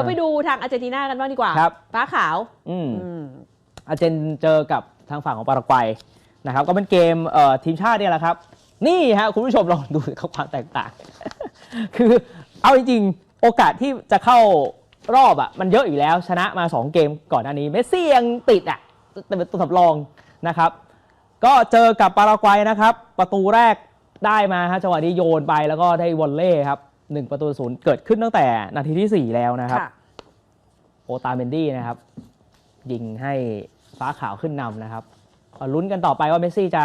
เดี๋ยวไปดูทางอาร์เจนตินากันบ้างดีกว่าครับฟ้าขาวอืมอืมอาร์เจนเจอกับทางฝั่งของปารากวัยนะครับ ก็เป็นเกมเอ่อทีมชาติเนี่ยแหละครับ นี่ฮะคุณผู้ชมลองดูเขาความแตกต่าง คือเอาจริงๆ โอกาสที่จะเข้ารอบอะมันเยอะอยู่แล้วชนะมา 2 เกมก่อนหน้านี้เมสซี่ยังติดอะแต่เป็นตัวสำรองนะครับ ก็เจอกับปารากวัยนะครับ ประตูแรกได้มาฮะจังหวะนี้โยนไปแล้วก็ได้วอลเล่ครับ หนึ่งประตูศูนย์เกิดขึ้นตั้งแต่นาทีที่4แล้วนะครับค่ะโอตาเมนดี้นะครับ ยิงให้ฟ้าขาวขึ้นนำนะครับก็ลุ้นกันต่อไปว่าเมสซี่จะ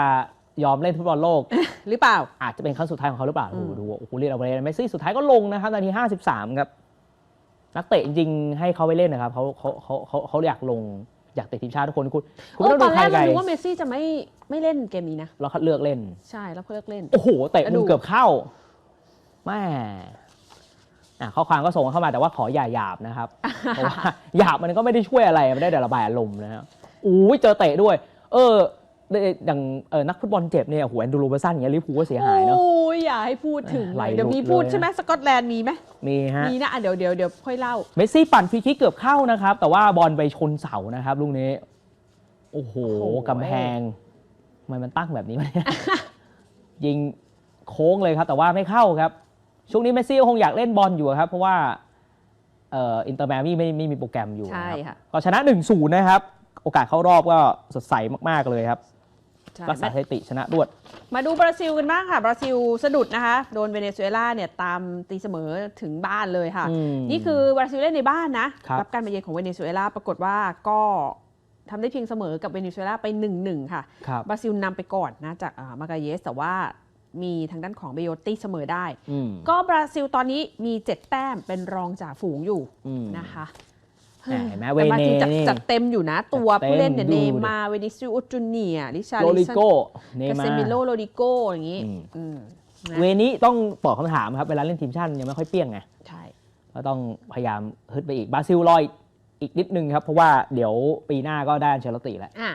ยอมเล่นฟุตบอลโลก หรือเปล่า อาจจะเป็นครั้งสุดท้ายของเขาหรือเปล่าอืดูมดูโอ้โหเรียนเอาไปเลยเมสซี่สุดท้ายก็ลงนะครับนาที53ครับนักเตะจริงๆให้เขาไปเล่นนะครับเขาเขาเขาเขาเขาอยากลงอยากติดทีมชาติทุกคนคุณคุณโอ้ไม่ต้องตดูอนใคแรรกไกลเราคิดว่าเมสซี่จะไม่ไม่เล่นเกมนี้นะเราคัดเลือกเล่น ใช่แล้วเพิ่งเล่น โอ้โหเตะแล้วมุดูมเกือบเข้า แม่อะข้อความก็ส่งเข้ามาแต่ว่าขออย่าหยาบนะครับ เพราะว่าหยาบมันก็ไม่ได้ช่วยอะไรมันได้แต่ระบายอารมณ์นะครับอู้ยเจอเตะด้วย เอออย่างเออนักฟุตบอลเจ็บเนี่ยหัวแอนดูโรเบอร์สันอย่างเงี้ยลิเวอร์พูลก็เสียหายเนาะโอ้ยอย่าให้พูดถึงไหลเลยเดี๋ยวมีหลุดพูดเลยนะใช่ไหมสกอตแลนด์มีไหมมีฮะมีนะอะเดี๋ยวเดี๋ยวเดี๋ยวค่อยเล่าเมสซี่ปั่นฟรีคิกเกือบเข้านะครับ แต่ว่าบอลไปชนเสานะครับลูกนี้ โอ้โหโอ้โหกำแพงทำไมมันตั้งแบบนี้วะเนี่ยยิงโค้งเลยครับ แต่ว่าไม่เข้าครับ ช่วงนี้เมสซี่ก็คงอยากเล่นบอลอยู่ครับ เพราะว่าเอ่ออินเตอร์แมมี่ไม่ไม่มีโปรแกรมอยู่ใช่นะครับค่ะ ก็ชนะ 1-0 นะครับ โอกาสเข้ารอบก็สดใสมาก ๆ เลยครับ ใช่รักษาสถิติชนะรวด มาดูบราซิลกันบ้างค่ะ บราซิลสะดุดนะคะ โดนเวเนซุเอลาเนี่ยตามตีเสมอถึงบ้านเลยค่ะ อืมนี่คือบราซิลเล่นในบ้านนะครับ รับการมาเยือนของเวเนซุเอลาปรากฏว่าก็ทำได้เพียงเสมอกับเวเนซุเอลาไป1-1ค่ะ ครับ บราซิลนำไปก่อนนะจากอ่ามากาเยส แต่ว่า มีทางด้านของเบโยตี้เสมอได้ อืมก็บราซิลตอนนี้มี 7 แต้มเป็นรองจ่าฝูงอยู่อืม นะคะแหมเห็นไหมแต่บราซิลจัดเวเนนี่จัดเต็มอยู่นะตัวจัดเต็มผู้เล่นเนี่ยดูเนดิ มาร์เวนิซิอุสจูเนียริชาโรลิลิสันโกเนกามาเซมิโลร์ โรดิโกอย่างนี้อืม อืมนะเวนี้ต้องตอบคำถามครับ เวลาเล่นทีมชาติมันยังไม่ค่อยเปี้ยงไง ใช่ ก็ต้องพยายามฮึดไปอีกบราซิลรออีกอีกนิดนึงครับ เพราะว่าเดี๋ยวปีหน้าก็ได้อันเชลติแล้ว อะ